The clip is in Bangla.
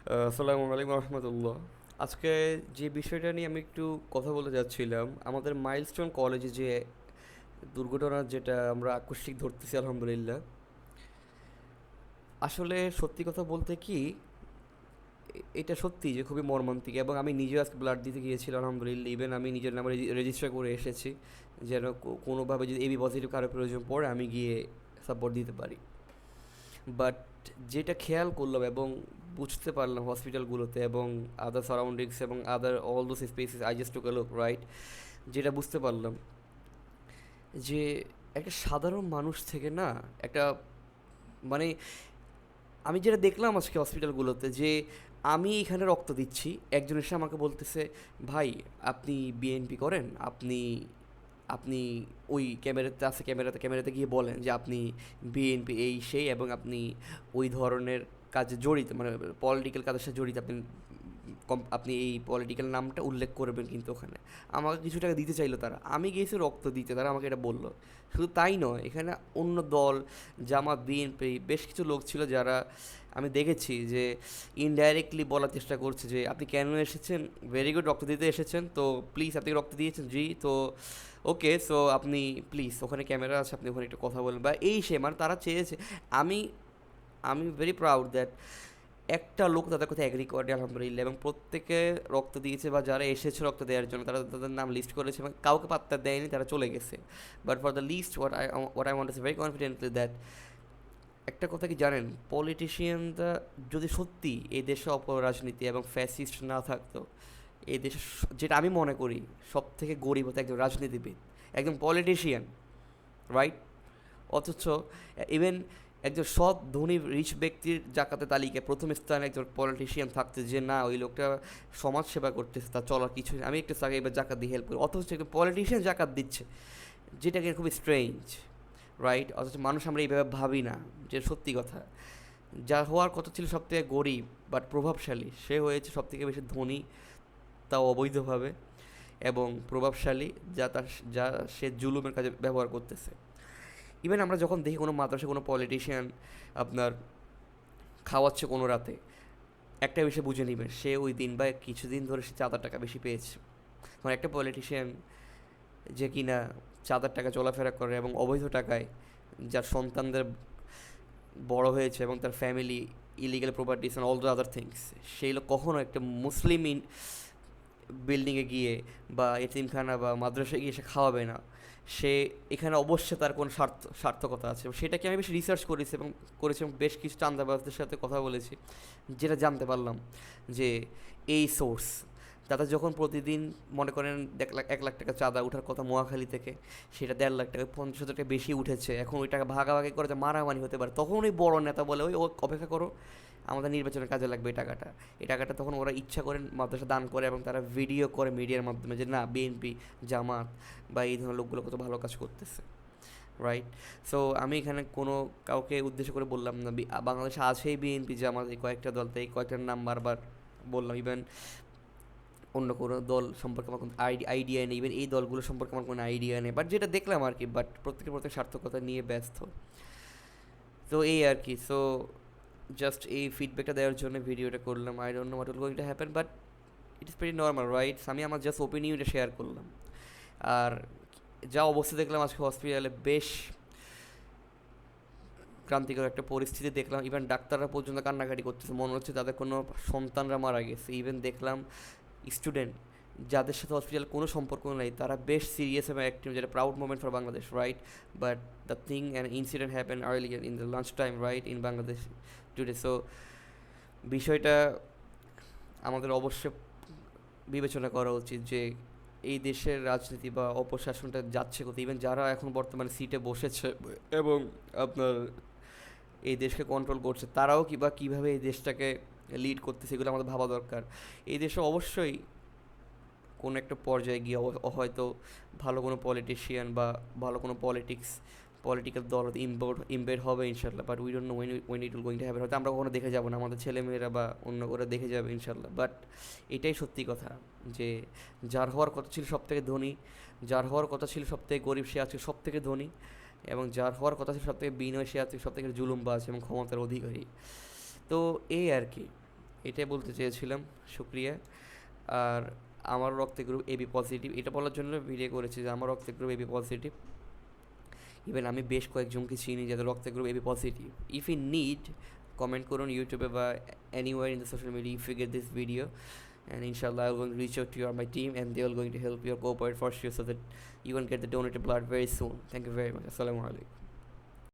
আসসালামু আলাইকুম রহমতুল্লাহ। আজকে যে বিষয়টা নিয়ে আমি একটু কথা বলতে যাচ্ছিলাম, আমাদের মাইলস্টোন কলেজে যে দুর্ঘটনা যেটা আমরা আকস্মিক ধরতেছি, আলহামদুলিল্লাহ। আসলে সত্যি কথা বলতে কি, এটা সত্যি যে খুবই মর্মান্তিক এবং আমি নিজে আজকে ব্লাড দিতে গিয়েছিলাম, আলহামদুলিল্লাহ। ইভেন আমি নিজের নামে রেজিস্টার করে এসেছি, যেন কোনোভাবে যদি এবি পজিটিভ কারও প্রয়োজন পড়ে, আমি গিয়ে সাপোর্ট দিতে পারি। বাট যেটা খেয়াল করলাম এবং বুঝতে পারলাম হসপিটালগুলোতে এবং আদার সারাউন্ডিংস এবং other all those spaces I just took look right যেটা বুঝতে পারলাম যে একটা সাধারণ মানুষ থেকে না একটা মানে আমি যেটা দেখলাম আজকে হসপিটালগুলোতে যে আমি এখানে রক্ত দিচ্ছি, একজন এসে আমাকে বলতেছে, ভাই, আপনি বিএনপি করেন, আপনি আপনি ওই ক্যামেরাতে, আছে ক্যামেরাতে ক্যামেরাতে গিয়ে বলেন যে আপনি বিএনপি এই, সেই এবং আপনি ওই ধরনের কাজে জড়িত মানে পলিটিক্যাল কাজের সাথে জড়িত, আপনি আপনি এই পলিটিক্যাল নামটা উল্লেখ করবেন কিন্তু ওখানে। আমাকে কিছু টাকা দিতে চাইলো তারা। আমি গিয়েছি রক্ত দিতে, তারা আমাকে এটা বলল। শুধু তাই নয়, এখানে অন্য দল, জামাত, বিএনপি, বেশ কিছু লোক ছিল যারা আমি দেখেছি যে ইনডাইরেক্টলি বলার চেষ্টা করছে যে, আপনি কেন এসেছেন? ভেরি গুড রক্ত দিতে এসেছেন, তো প্লিজ আপনি রক্ত দিয়েছেন, জি, তো ওকে সো আপনি প্লিজ ওখানে ক্যামেরা আছে, আপনি ওখানে একটু কথা বলবেন বা এই সে মানে তারা চেয়েছে, আমি আমি ভেরি প্রাউড দ্যাট একটা লোক তাদের কথা অ্যাগ্রি করে, আলহামদুলিল্লাহ। এবং প্রত্যেকে রক্ত দিয়েছে বা যারা এসেছে রক্ত দেওয়ার জন্য, তারা তাদের নাম লিস্ট করেছে এবং কাউকে পাত্তা দেয়নি, তারা চলে গেছে। But for the list what I what I want very confidently that একটা কথা কি জানেন? পলিটিশিয়ানরা যদি সত্যি এই দেশে অপরাজনীতি এবং ফ্যাসিস্ট না থাকতো, এই দেশে যেটা আমি মনে করি সব থেকে গরিব হতো একজন রাজনীতিবিদ, একজন পলিটিশিয়ান রাইট অথচ ইভেন একজন সৎ, ধনী রিচ ব্যক্তির জাকাতে তালিকায় প্রথম স্থানে একজন পলিটিশিয়ান থাকতে যে না, ওই লোকটা সমাজ সেবা করতেছে, তার চলার কিছু। আমি একটু তাকে এবার জাকাত দিয়ে হেল্প করি। অথচ একজন পলিটিশিয়ান জাকাত দিচ্ছে, যেটাকে খুবই স্ট্রেঞ্জ রাইট অথচ মানুষ আমরা এইভাবে ভাবি না, যে সত্যি কথা। যা হওয়ার কথা ছিল সব থেকে গরিব বাট প্রভাবশালী। সে হয়েছে সব থেকে বেশি ধনী, তাও অবৈধভাবে এবং প্রভাবশালী, যা তার, যা সে জুলুমের কাজে ব্যবহার করতেছে। ইভেন আমরা যখন দেখি কোনো মাদ্রাসে, কোনো পলিটিশিয়ান আপনার খাওয়াচ্ছে কোনো রাতে, একটা বিষয় বুঝে নেবেন সে ওই দিন বা কিছুদিন ধরে সে চাঁদার টাকা বেশি পেয়েছে। মানে একটা পলিটিশিয়ান যে কিনা চাঁদার টাকা চলাফেরা করে এবং অবৈধ টাকায় যার সন্তানদের বড় হয়েছে এবং তার family illegal properties and all the other things সেই লোক কখনো একটা মুসলিম ইন বিল্ডিংয়ে গিয়ে বা এতিমখানা বা মাদ্রাসায় গিয়ে সে খাওয়াবে না। সে এখানে অবশ্যই তার কোনো স্বার্থ, সার্থকতা আছে। সেটাকে আমি বেশ রিসার্চ করেছি এবং করেছি এবং বেশ কিছু চান্দাবাজদের সাথে কথা বলেছি, যেটা জানতে পারলাম যে এই সোর্স তাদের যখন প্রতিদিন মনে করেন এক লাখ এক লাখ টাকা চাঁদা ওঠার কথা মোয়াখালী থেকে, সেটা দেড় লাখ টাকা, পঞ্চাশ টাকা বেশি উঠেছে। এখন ওই টাকা ভাগাভাগি করে যে মারামারি হতে পারে, তখন ওই বড় নেতা বলে, ওই অপেক্ষা করো। আমাদের নির্বাচনের কাজে লাগবে এই টাকাটা। এই টাকাটা তখন ওরা ইচ্ছা করে মাদ্রাসা দান করে এবং তারা ভিডিও করে মিডিয়ার মাধ্যমে যে, না বিএনপি জামাত বা এই ধরনের লোকগুলো কত ভালো কাজ করতেছে। রাইট সো আমি এখানে কোনো কাউকে উদ্দেশ্য করে বললাম না। বাংলাদেশে আছেই বিএনপি জামাত, এই কয়েকটা দল, তো এই কয়েকটার নাম বারবার বললাম। ইভেন অন্য কোনো দল সম্পর্কে আমার কোনো আইডি আইডিয়া নেই। ইভেন এই দলগুলো সম্পর্কে আমার কোনো আইডিয়া নেই। বাট যেটা দেখলাম আর কি বাট প্রত্যেকের প্রত্যেক সার্থকতা নিয়ে ব্যস্ত। তো এই আর কি। সো জাস্ট এই ফিডব্যাকটা দেওয়ার জন্য ভিডিওটা করলাম I don't know what will going to happen but it is very normal right আমি আমার জাস্ট ওপিনিয়নটা শেয়ার করলাম। আর যা অবস্থা দেখলাম আজকে হসপিটালে বেশ ক্রান্তিকর একটা পরিস্থিতি দেখলাম। ইভেন ডাক্তাররা পর্যন্ত কান্নাকাটি করতেছে, মনে হচ্ছে তাদের কোনো সন্তানরা মারা গেছে। ইভেন দেখলাম স্টুডেন্ট যাদের সাথে হসপিটাল কোনো সম্পর্ক নেই, তারা বেশ সিরিয়াস এবং অ্যাক্টিভ যেটা proud moment for Bangladesh right but the thing and incident happen earlier in the lunch time right in Bangladesh today so বিষয়টা আমাদের অবশ্যই বিবেচনা করা উচিত যে, এই দেশের রাজনীতি বা অপশাসনটা যাচ্ছে কোথায়? ইভেন যারা এখন বর্তমানে সিটে বসেছে এবং আপনার এই দেশকে কন্ট্রোল করছে, তারাও কি বা কীভাবে এই দেশটাকে লিড করতেছে, এগুলো আমাদের ভাবা দরকার। এই দেশে অবশ্যই কোনো একটা পর্যায়ে গিয়ে হয়তো ভালো কোনো পলিটিশিয়ান বা ভালো কোনো পলিটিক্স পলিটিক্যাল দল ইম্বোর্ড ইমবেড হবে ইনশাল্লাহ but we don't know when when it will going to happen হয়তো আমরা কখনো দেখে যাব না, আমাদের ছেলেমেয়েরা বা অন্য ওরা দেখে যাবে ইনশাল্লাহ বাট এটাই সত্যি কথা যে যার হওয়ার কথা ছিল সব থেকে ধনী, যার হওয়ার কথা ছিল সব থেকে গরিব সে আজকে সব থেকে ধনী, এবং যার হওয়ার কথা ছিল সব থেকে বিনয় সে আজকে সব থেকে জুলুমবাজ এবং ক্ষমতার অধিকারী। তো এই আর কি, এটাই বলতে চেয়েছিলাম, শুক্রিয়া। আর আমার রক্তের গ্রুপ এবি পজিটিভ এটা বলার জন্য ভিডিও করেছি যে আমার রক্তের গ্রুপ এবি পজিটিভ ইভেন আমি বেশ কয়েকজনকে চিনি যাদের রক্তের group AB positive if you need comment করুন ইউটিউবে বা anywhere in the social media if you get this video and ইনশাল্লাহ I going reach out you or my team and they are going to help your copper first you so that you can get the donated blood very soon thank you very much আসসালামু আলাইকুম